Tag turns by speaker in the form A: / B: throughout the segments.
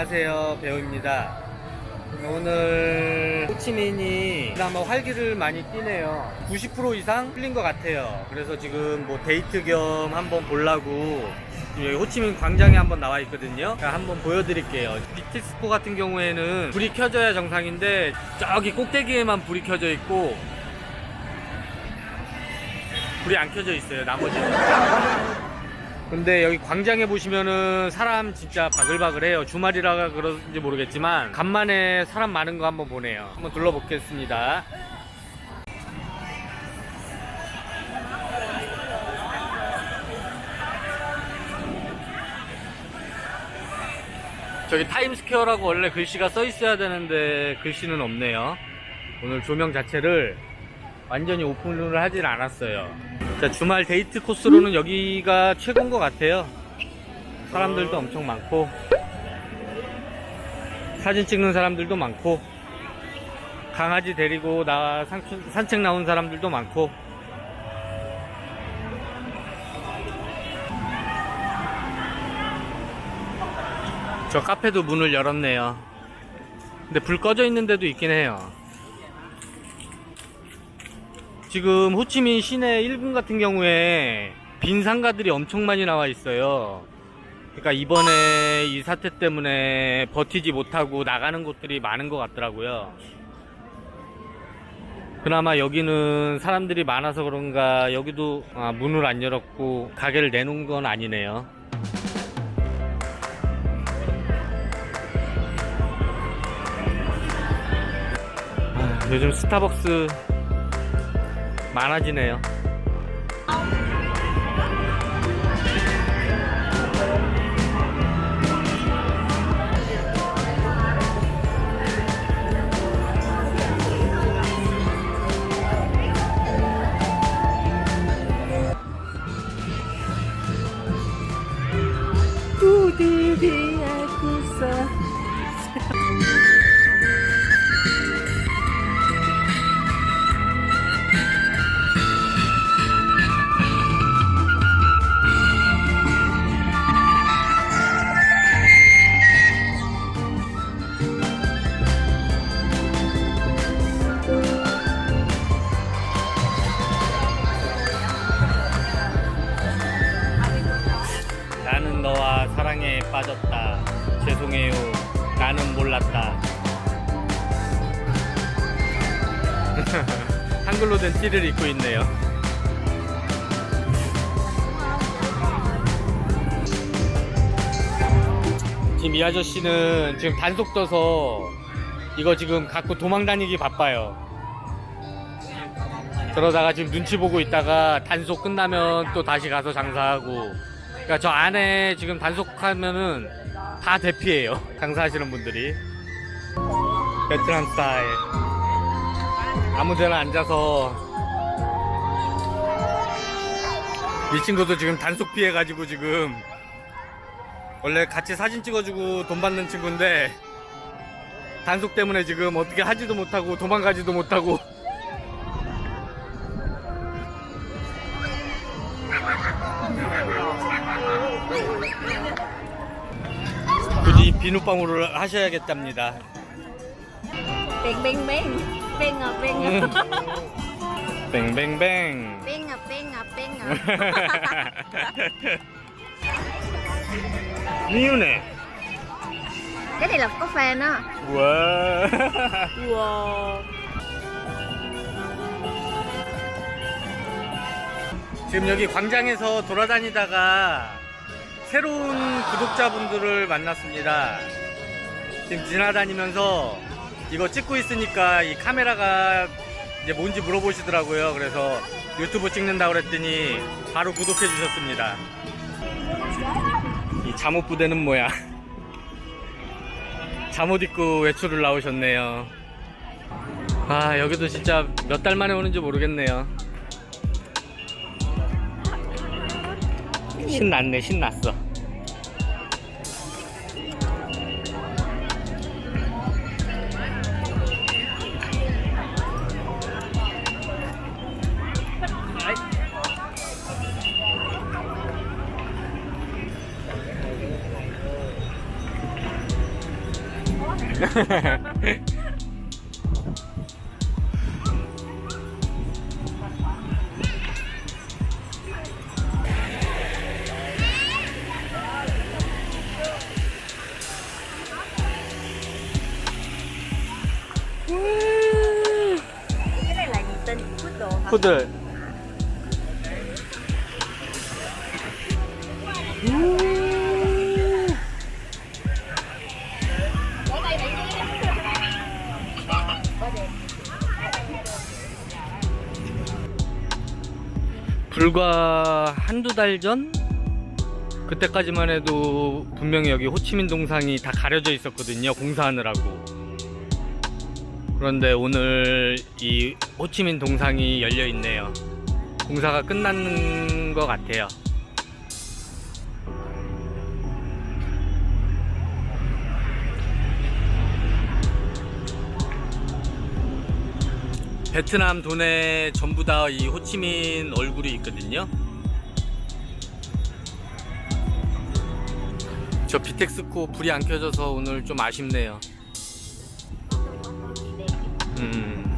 A: 안녕하세요. 배우입니다. 오늘 호치민이 그나마 활기를 많이 띠네요. 90% 이상 풀린 것 같아요. 그래서 지금 뭐 데이트 겸 한번 보려고 여기 호치민 광장에 한번 나와 있거든요. 한번 보여드릴게요. 비티스코 같은 경우에는 불이 켜져야 정상인데 저기 꼭대기에만 불이 켜져 있고 불이 안 켜져 있어요 나머지는 근데 여기 광장에 보시면은 사람 진짜 바글바글해요. 주말이라 그런지 모르겠지만 간만에 사람 많은 거 한번 보네요. 한번 둘러보겠습니다. 저기 타임스퀘어라고 원래 글씨가 써 있어야 되는데 글씨는 없네요. 오늘 조명 자체를 완전히 오픈을 하진 않았어요. 자, 주말 데이트 코스로는 여기가 최고인 것 같아요. 사람들도 엄청 많고, 사진 찍는 사람들도 많고, 강아지 데리고 나 산책, 나온 사람들도 많고, 저 카페도 문을 열었네요. 근데 불 꺼져 있는 데도 있긴 해요. 지금 호치민 시내 1군 같은 경우에 빈 상가들이 엄청 많이 나와 있어요. 그러니까 이번에 이 사태 때문에 버티지 못하고 나가는 곳들이 많은 것 같더라고요. 그나마 여기는 사람들이 많아서 그런가 여기도 아, 문을 안 열었고 가게를 내놓은 건 아니네요. 아, 요즘 스타벅스 많아지네요. 나는 몰랐다. 한글로 된 티를 입고 있네요. 지금 이 아저씨는 지금 단속 떠서 이거 지금 갖고 도망 다니기 바빠요. 그러다가 지금 눈치 보고 있다가 단속 끝나면 또 다시 가서 장사하고 그러니까 저 안에 지금 단속하면은 다 대피해요. 장사하시는 분들이. 베트남 스타일. 아무 데나 앉아서 이 친구도 지금 단속 피해가지고 지금 원래 같이 사진 찍어주고 돈 받는 친구인데 단속 때문에 지금 어떻게 하지도 못하고 도망가지도 못하고 이 비누방울을 하셔야겠답니다. 뱅뱅뱅.
B: Beng à beng à beng à
A: 미유네.
B: Cái này là có fan á
A: 와.
B: Wow
A: 지금 여기 광장에서 돌아다니다가 새로운 구독자분들을 만났습니다. 지금 지나다니면서 이거 찍고 있으니까 이 카메라가 이제 뭔지 물어보시더라고요. 그래서 유튜브 찍는다고 그랬더니 바로 구독해 주셨습니다. 이 잠옷 부대는 뭐야? 잠옷 입고 외출을 나오셨네요. 아, 여기도 진짜 몇 달 만에 오는지 모르겠네요. 신났네, 신났어.
B: cái này là gì.
A: 불과 한두 달 전? 그때까지만 해도 분명히 여기 호치민 동상이 다 가려져 있었거든요. 공사하느라고. 그런데 오늘 이 호치민 동상이 열려 있네요. 공사가 끝난 것 같아요. 베트남 돈에 전부 다 이 호치민 얼굴이 있거든요. 저 비텍스코 불이 안 켜져서 오늘 좀 아쉽네요. 음.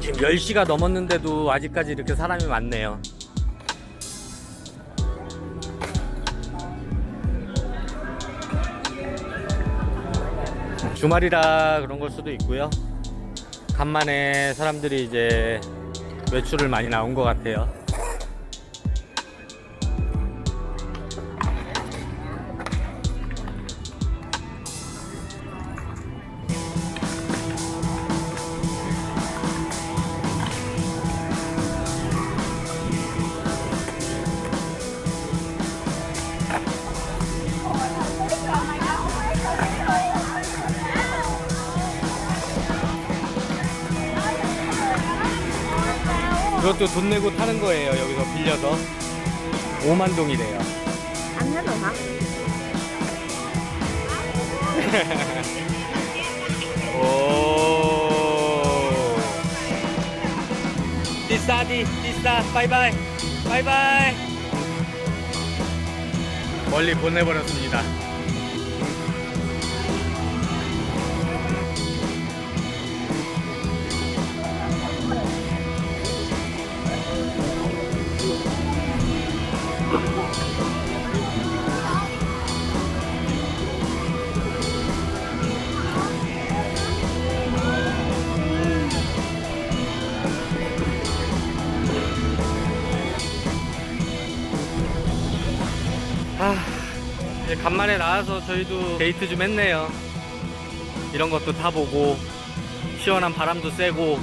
A: 지금 10시가 넘었는데도 아직까지 이렇게 사람이 많네요. 주말이라 그런 걸 수도 있고요. 간만에 사람들이 이제 외출을 많이 나온 것 같아요. 그것도 돈 내고 타는 거예요. 여기서 빌려서 5만 동이래요.
B: rồi hả
A: 오. 디싸디, 디싸, 바이바이, 바이바이. 멀리 보내버렸습니다. 아, 이제 간만에 나와서 저희도 데이트 좀 했네요. 이런 것도 타보고, 시원한 바람도 쐬고.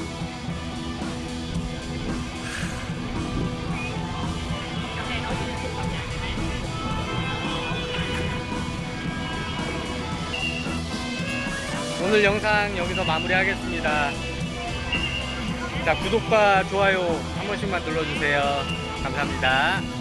A: 오늘 영상 여기서 마무리하겠습니다. 자, 구독과 좋아요 한 번씩만 눌러주세요. 감사합니다.